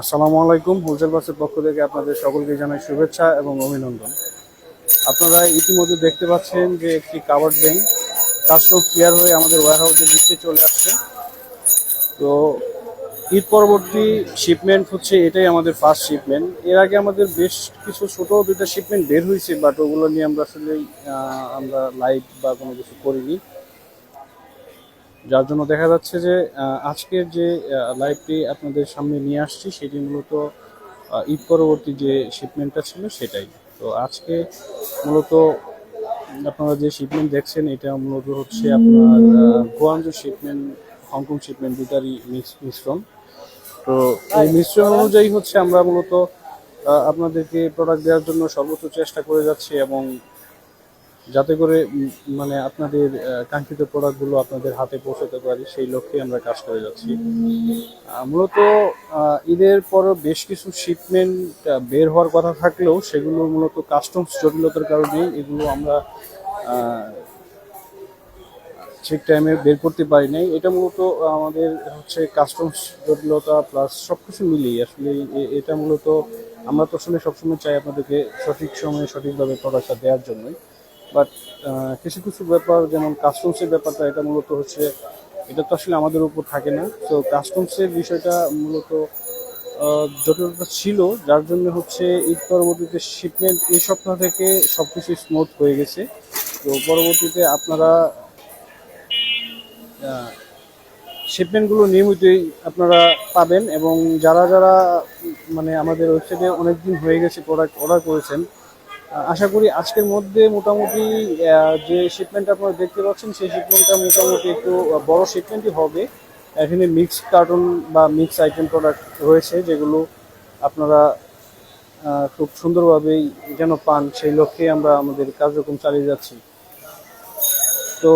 আসসালামু আলাইকুম। হোলসেল বাসের পক্ষ থেকে আপনাদের সকলকে জানাই শুভেচ্ছা এবং অভিনন্দন। আপনারা ইতিমধ্যে দেখতে পাচ্ছেন যে একটি কাভার্ড ব্যাংক, কাস্টম ক্লিয়ার হয়ে আমাদের ওয়ারহাউসের নিচে চলে আসছে। তো ঈদ পরবর্তী শিপমেন্ট হচ্ছে এটাই আমাদের ফার্স্ট শিপমেন্ট এর আগে আমাদের বেশ কিছু ছোট দুইটা শিপমেন্ট বের হয়েছে বাট ওগুলো নিয়ে আমরা আসলে আমরা লাইভ বা কোনো কিছু করিনি। যার জন্য দেখা যাচ্ছে যে আজকের যে লাইভটি আপনাদের সামনে নিয়ে আসছি, সেটি মূলত ঈদ পরবর্তী যে শিপমেন্টটা ছিল সেটাই। তো আজকে মূলত আপনারা যে শিপমেন্ট দেখছেন, এটা মূলত হচ্ছে আপনার Guangzhou shipment Hong Kong shipment দুটারই মিশ্রণ। তো এই মিশ্রণ অনুযায়ী হচ্ছে আমরা মূলত আপনাদেরকে প্রোডাক্ট দেওয়ার জন্য সর্বোচ্চ চেষ্টা করে যাচ্ছি এবং যাতে করে মানে আপনাদের কাঙ্ক্ষিত প্রোডাক্টগুলো আপনাদের হাতে পৌঁছাতে পারি, সেই লক্ষ্যে আমরা কাজ করে যাচ্ছি। মূলত ঈদের পরও বেশ কিছু শিপমেন্ট বের হওয়ার কথা থাকলেও সেগুলো মূলত কাস্টমস জটিলতার কারণে এগুলো আমরা ঠিক টাইমে বের করতে পারি নাই। এটা মূলত আমাদের হচ্ছে কাস্টমস জটিলতা প্লাস সব কিছু মিলিয়ে আসলে এটা মূলত আমরা তো আসলে সবসময় চাই আপনাদেরকে সঠিক সময়ে সঠিকভাবে প্রোডাক্টটা দেওয়ার জন্যই। বাট কিছু কিছু ব্যাপার, যেমন কাস্টমসের ব্যাপারটা, এটা মূলত হচ্ছে, এটা তো আসলে আমাদের উপর থাকে না। তো কাস্টমসের বিষয়টা মূলত জটিলতা ছিল, যার জন্য হচ্ছে ঈদ পরবর্তীতে শিপমেন্ট এই সপ্তাহ থেকে সব কিছু স্মুথ হয়ে গেছে। তো পরবর্তীতে আপনারা শিপমেন্টগুলো নিয়মিতই আপনারা পাবেন এবং যারা যারা মানে আমাদের ওয়েবসাইটে অনেক দিন হয়ে গেছে প্রোডাক্ট অর্ডার করেছেন আশা করি আজকের মধ্যে মোটামুটি যে শিপমেন্ট আপনারা দেখতে পাচ্ছেন, সেই শিপমেন্টটা মোটামুটি একটু বড় শিপমেন্টই হবে। এখানে মিক্স কার্টুন বা মিক্স আইটেম প্রোডাক্ট রয়েছে, যেগুলো আপনারা খুব সুন্দরভাবেই যেন পান, সেই লক্ষ্যে আমরা আমাদের কার্যক্রম চালিয়ে যাচ্ছি। তো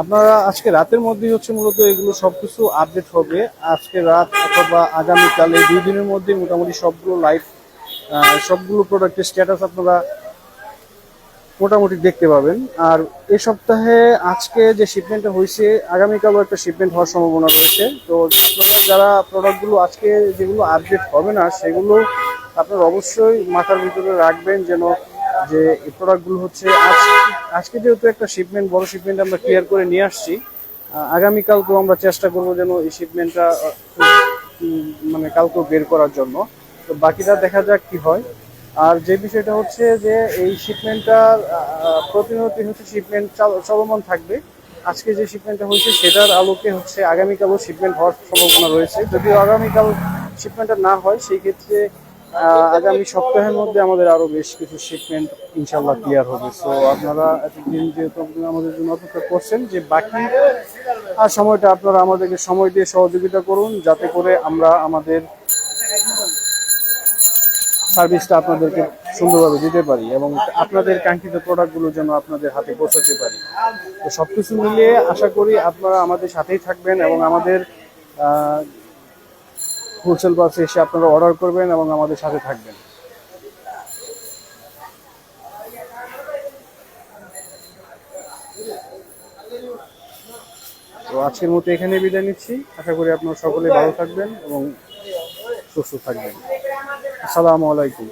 আপনারা আজকে রাতের মধ্যেই হচ্ছে মূলত এগুলো সব কিছু আপডেট হবে। আজকে রাত অথবা আগামীকাল এই দুই দিনের মধ্যে মোটামুটি সবগুলো লাইভ সবগুলো প্রোডাক্টের স্ট্যাটাস আপনারা মোটামুটি দেখতে পাবেন। আর এই সপ্তাহে আজকে যে শিপমেন্টটা হয়েছে, আগামীকালও একটা শিপমেন্ট হওয়ার সম্ভাবনা রয়েছে। তো আপনারা যারা প্রোডাক্টগুলো আজকে যেগুলো আপডেট হবে না, সেগুলো আপনারা অবশ্যই মাথার ভিতরে রাখবেন যেন যে এই প্রোডাক্টগুলো হচ্ছে আজ, আজকে যেহেতু একটা শিপমেন্ট বড় শিপমেন্ট আমরা ক্লিয়ার করে নিয়ে আসছি আগামীকালকেও আমরা চেষ্টা করব যেন এই শিপমেন্টটা মানে কালকেও বের করার জন্য। তো বাকিটা দেখা যাক কি হয়। আর যে বিষয়টা হচ্ছে যে এই শিপমেন্টটা প্রতিনিয়ত হচ্ছে শিপমেন্ট চলমান থাকবে। আজকে যে শিপমেন্টটা হয়েছে, সেটার আলোকে হচ্ছে আগামীকালও শিপমেন্ট হওয়ার সম্ভাবনা রয়েছে। যদিও আগামীকাল শিপমেন্টটা না হয়, সেই ক্ষেত্রে আগামী সপ্তাহের মধ্যে আমাদের আরও বেশ কিছু শিপমেন্ট ইনশাল্লাহ ক্লিয়ার হবে। সো আপনারা এতদিন যেহেতু আপনারা আমাদের জন্য অপেক্ষা করছেন, যে বাকি সময়টা আপনারা আমাদেরকে সময় দিয়ে সহযোগিতা করুন, যাতে করে আমরা আমাদের সার্ভিসটা আপনাদেরকে সুন্দরভাবে দিতে পারি এবং আপনাদের কাঙ্ক্ষিত প্রোডাক্টগুলো যেন আপনাদের হাতে পৌঁছাতে পারি। তো সব কিছু মিলিয়ে আশা করি আপনারা আমাদের সাথেই থাকবেন এবং আমাদের হোলসেল বাসে এসে আপনারা অর্ডার করবেন এবং আমাদের সাথে থাকবেন। তো আজকের মতো এখানে বিদায় নিচ্ছি। আশা করি আপনারা সকলে ভালো থাকবেন এবং সুস্থ থাকবেন। আসসালামু আলাইকুম।